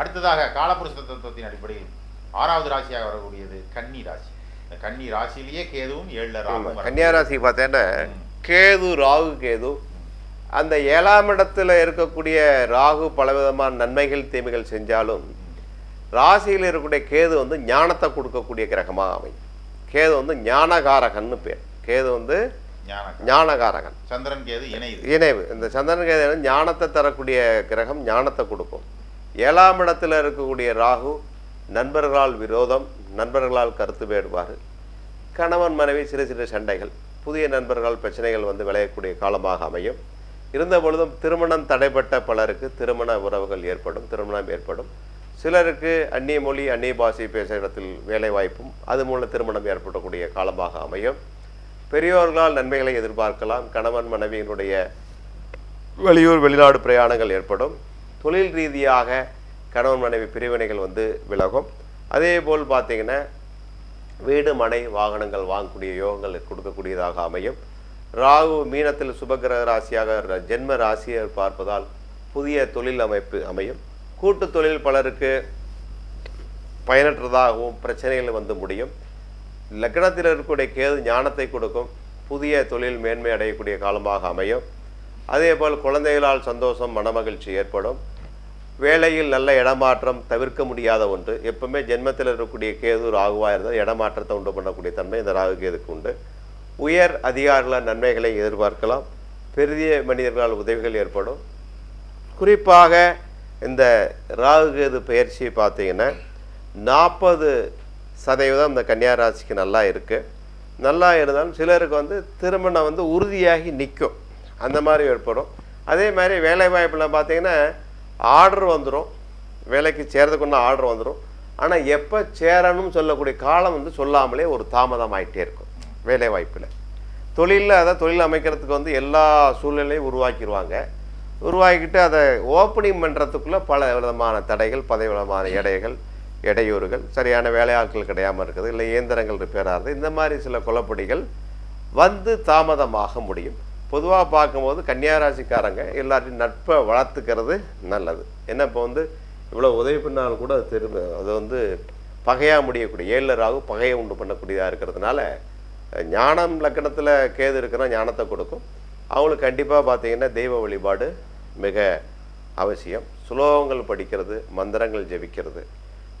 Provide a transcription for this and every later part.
அடுத்ததாக காலபுருஷ தத்துவத்தின் அடிப்படையில் ஆறாவது ராசியாக வரக்கூடியது கன்னி ராசி. இந்த கன்னி ராசியிலேயே கேதுவும் ஏழுல ஆமா வரக்கூடிய- கன்னியாராசி பார்த்தேன்னா. கேது ராகு கேது. அந்த ஏழாம் இடத்துல இருக்கக்கூடிய ராகு பலவிதமான நன்மைகள் தீமைகள் செஞ்சாலும் ராசியில் இருக்கக்கூடிய கேது வந்து ஞானத்தை கொடுக்கக்கூடிய கிரகமாக அமையும். கேது வந்து ஞானகாரகன்னு பேர். கேது வந்து ஞான ஞானகாரகன். சந்திரன் கேது இணையுது இணைவு. இந்த சந்திரன் கேது ஞானத்தை தரக்கூடிய கிரகம் ஞானத்தை கொடுக்கும். ஏழாம் இடத்துல இருக்கக்கூடிய ராகு நண்பர்களால் விரோதம் நண்பர்களால் கருத்து வேறுபாடு கணவன் மனைவி சிறு சிறு சண்டைகள் புதிய நண்பர்களால் பிரச்சனைகள் வந்து விளையக்கூடிய காலமாக அமையும். இருந்த பொழுதும் திருமணம் தடைப்பட்ட பலருக்கு திருமண உறவுகள் ஏற்படும் திருமணம் ஏற்படும். சிலருக்கு அந்நிய மொழி அந்நிய பாஷை பேசுகிற இடத்தில் வேலை வாய்ப்பும் அது மூலம் திருமணம் ஏற்படக்கூடிய காலமாக அமையும். பெரியோர்களால் நன்மைகளை எதிர்பார்க்கலாம் கணவன் மனைவியினுடைய வெளியூர் வெளிநாடு பிரயாணங்கள் ஏற்படும். தொழில் ரீதியாக கணவன் மனைவி பிரிவினைகள் வந்து விலகும். அதே போல் பார்த்தீங்கன்னா வீடு மனை வாகனங்கள் வாங்கக்கூடிய யோகங்கள் கொடுக்கக்கூடியதாக அமையும். ராகு மீனத்தில் சுபகிரக ராசியாக ஜென்ம ராசியை பார்ப்பதால் புதிய தொழில் அமைப்பு அமையும். கூட்டு தொழில் பலருக்கு பயனற்றதாகவும் பிரச்சனைகள் வந்து முடியும். லக்னத்தில் இருக்கக்கூடிய கேது ஞானத்தை கொடுக்கும். புதிய தொழில் மேன்மை அடையக்கூடிய காலமாக அமையும். அதே போல் குழந்தைகளால் சந்தோஷம் மனமகிழ்ச்சி ஏற்படும். வேலையில் நல்ல இடமாற்றம் தவிர்க்க முடியாத ஒன்று. எப்பவுமே ஜென்மத்தில் இருக்கக்கூடிய கேது ராகுவாக இருந்தால் இடமாற்றத்தை உண்டு பண்ணக்கூடிய தன்மை இந்த ராகு கேதுக்கு உண்டு. உயர் அதிகாரிகளால் நன்மைகளை எதிர்பார்க்கலாம். பெரிய மனிதர்களால் உதவிகள் ஏற்படும். குறிப்பாக இந்த ராகு கேது பயிற்சி பார்த்தீங்கன்னா நாற்பது சதவீதம் இந்த கன்னியா ராசிக்கு நல்லா இருக்குது நல்லா இருந்தாலும் சிலருக்கு வந்து திருமணம் வந்து உறுதியாகி நிற்கும். அந்த மாதிரி ஏற்படும். அதே மாதிரி வேலை வாய்ப்பில் பார்த்தீங்கன்னா ஆர்டர் வந்துடும் வேலைக்கு சேர்றதுக்குன்னா ஆர்டர் வந்துடும் ஆனால் எப்போ சேரணும்னு சொல்லக்கூடிய காலம் வந்து சொல்லாமலே ஒரு தாமதம் ஆயிட்டே இருக்கும் வேலை வாய்ப்பில். தொழிலில் அதை தொழில் அமைக்கிறதுக்கு வந்து எல்லா சூழ்நிலையும் உருவாக்கிடுவாங்க உருவாக்கிட்டு அதை ஓப்பனிங் பண்ணுறதுக்குள்ளே பல விதமான தடைகள் பல விதமான எடைகள் இடையூறுகள் சரியான வேலையாட்கள் கிடையாமல் இருக்குது இல்லை இயந்திரங்கள் ரிப்பேர் ஆகுது இந்த மாதிரி சில குழப்படிகள் வந்து தாமதமாக முடியும். பொதுவாக பார்க்கும்போது கன்னியாராசிக்காரங்க எல்லாத்தையும் நட்பை வளர்த்துக்கிறது நல்லது. ஏன்னா இப்போ வந்து இவ்வளோ உதவி பண்ணாலும் கூட அது திரும்ப அது வந்து பகையாக முடியக்கூடிய ஏழராகவும் பகையை உண்டு பண்ணக்கூடியதாக இருக்கிறதுனால ஞானம் லக்கணத்தில் கேது இருக்கிற ஞானத்தை கொடுக்கும். அவங்களுக்கு கண்டிப்பாக பார்த்தீங்கன்னா தெய்வ வழிபாடு மிக அவசியம். சுலோகங்கள் படிக்கிறது மந்திரங்கள் ஜெபிக்கிறது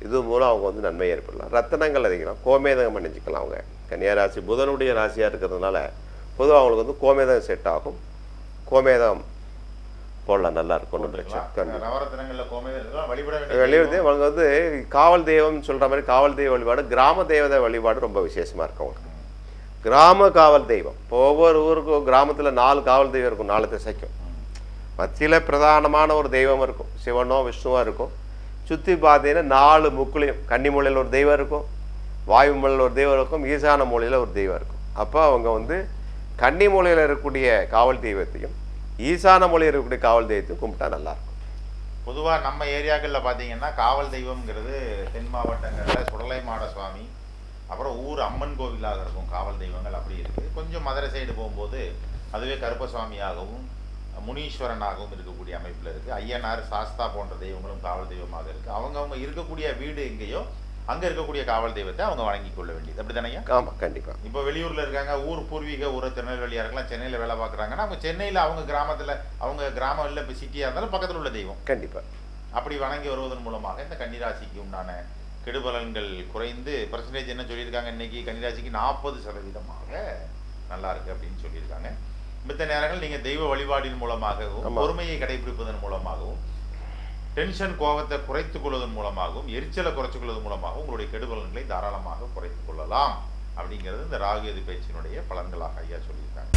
இது மூலம் அவங்க வந்து நன்மை ஏற்படலாம். ரத்தனங்கள் அதிகம் கோமேதகம் அணிஞ்சிக்கலாம் அவங்க. கன்னியாராசி புதனுடைய ராசியாக இருக்கிறதுனால பொதுவாக அவங்களுக்கு வந்து கோமேதகம் செட் ஆகும். கோமேதகம் போடலாம் நல்லா இருக்கும் ஒன்றும் பிரச்சனை கோமேதம் வெளியுறது அவங்க வந்து காவல் தெய்வம் சொல்ற மாதிரி காவல் தெய்வ வழிபாடு கிராம தேவதை வழிபாடு ரொம்ப விசேஷமா இருக்கும் அவங்களுக்கு. கிராம காவல் தெய்வம். இப்போ ஒவ்வொரு ஊருக்கும் கிராமத்துல நாலு காவல் தெய்வம் இருக்கும் நாலு திசைக்கும். மத்தியில பிரதானமான ஒரு தெய்வம் இருக்கும். சிவனோ விஷ்ணுவோ இருக்கும். சுத்தி பார்த்தீங்கன்னா நாலு முக்குலையும் கன்னி மூலையில் ஒரு தெய்வம் இருக்கும். வாயு மூலையில் ஒரு தெய்வம் இருக்கும். ஈசான மூலையில் ஒரு தெய்வம் இருக்கும். அப்போ அவங்க வந்து கன்னி மூலையில் இருக்கக்கூடிய காவல் தெய்வத்தையும் ஈசான மொழியில் இருக்கக்கூடிய காவல் தெய்வத்தையும் கும்பிட்டா நல்லா இருக்கும். பொதுவாக நம்ம ஏரியாக்களில் பார்த்தீங்கன்னா காவல் தெய்வம்ங்கிறது தென் மாவட்டங்களில் சுடலை மாட சுவாமி அப்புறம் ஊர் அம்மன் கோவிலாக இருக்கும் காவல் தெய்வங்கள் அப்படி இருக்குது கொஞ்சம் மதுரை சைடு போகும்போது அதுவே கருப்பசாமியாகவும் முனீஸ்வரனாகவும் இருக்கக்கூடிய அமைப்பில் இருக்குது ஐயனார் சாஸ்தா போன்ற தெய்வங்களும் காவல் தெய்வமாக இருக்குது அவங்கவுங்க இருக்கக்கூடிய வீடு எங்கேயோ அங்க இருக்கக்கூடிய காவல் தெய்வத்தை அவங்க வணங்கி கொள்ள வேண்டியது. அப்படிதானேயா ஆமா கண்டிப்பா. இப்போ வெளியூர்ல இருக்காங்க ஊர் பூர்வீக ஊர் திருநெல்வேலியா இருக்கலாம் சென்னையில வேலை பார்க்குறாங்கன்னா அவங்க சென்னையில அவங்க கிராமத்துல அவங்க கிராமம் இல்லை இப்போ சிட்டியா இருந்தாலும் பக்கத்துல உள்ள தெய்வம். கண்டிப்பா. அப்படி வணங்கி வருவதன் மூலமாக இந்த கன்னிராசிக்கு உண்டான கெடுபலன்கள் குறைந்து பர்சன்டேஜ் என்ன சொல்லியிருக்காங்க இன்னைக்கு? கன்னிராசிக்கு நாற்பது சதவீதமாக நல்லா இருக்கு அப்படின்னு சொல்லியிருக்காங்க. மித்த நேரங்கள் நீங்க தெய்வ வழிபாடின் மூலமாகவும். பொறுமையை கடைபிடிப்பதன் மூலமாகவும் டென்ஷன் கோபத்தை குறைத்துக் கொள்வதன் மூலமாகவும் எரிச்சலை குறைத்துக் கொள்வதன் மூலமாகவும் உங்களுடைய கெடுபலன்களை தாராளமாக குறைத்துக் கொள்ளலாம். அப்படிங்கிறது இந்த ராகு எது பயிற்சியினுடைய பலன்களாக ஐயா சொல்லியிருக்காங்க.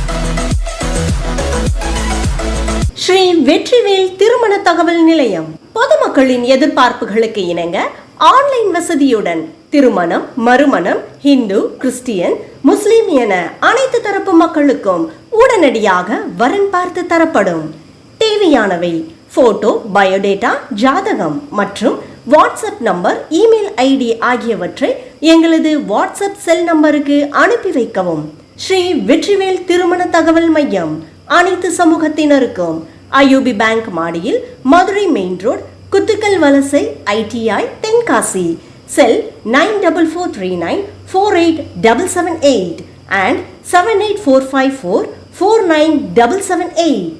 ஸ்ரீ வெற்றிவேல் திருமண தகவல் நிலையம். பொதுமக்களின் எதிர்பார்ப்புகளுக்கு இணங்க ஆன்லைன் வசதியுடன் திருமணம் மறுமணம் ஹிந்து கிறிஸ்டியன் முஸ்லிம் என அனைத்து தரப்பு மக்களுக்கும் உடனடியாக வரன் பார்த்து தரப்படும். தேவையானவை போட்டோ பயோடேட்டா ஜாதகம் மற்றும் வாட்ஸ்அப் நம்பர் இமெயில் ஐடி ஆகியவற்றை எங்களது வாட்ஸ்அப் செல் நம்பருக்கு அனுப்பி வைக்கவும். ஸ்ரீ வெற்றிவேல் திருமண தகவல் மையம் அனைத்து சமூகத்தினருக்கும். ஐயூபி பேங்க் மாடியில் Madurai main road Kuthukkal Valasai ITI Tenkasi. Cell nine double four three nine four eight double seven eight and seven eight four five four four nine double seven eight.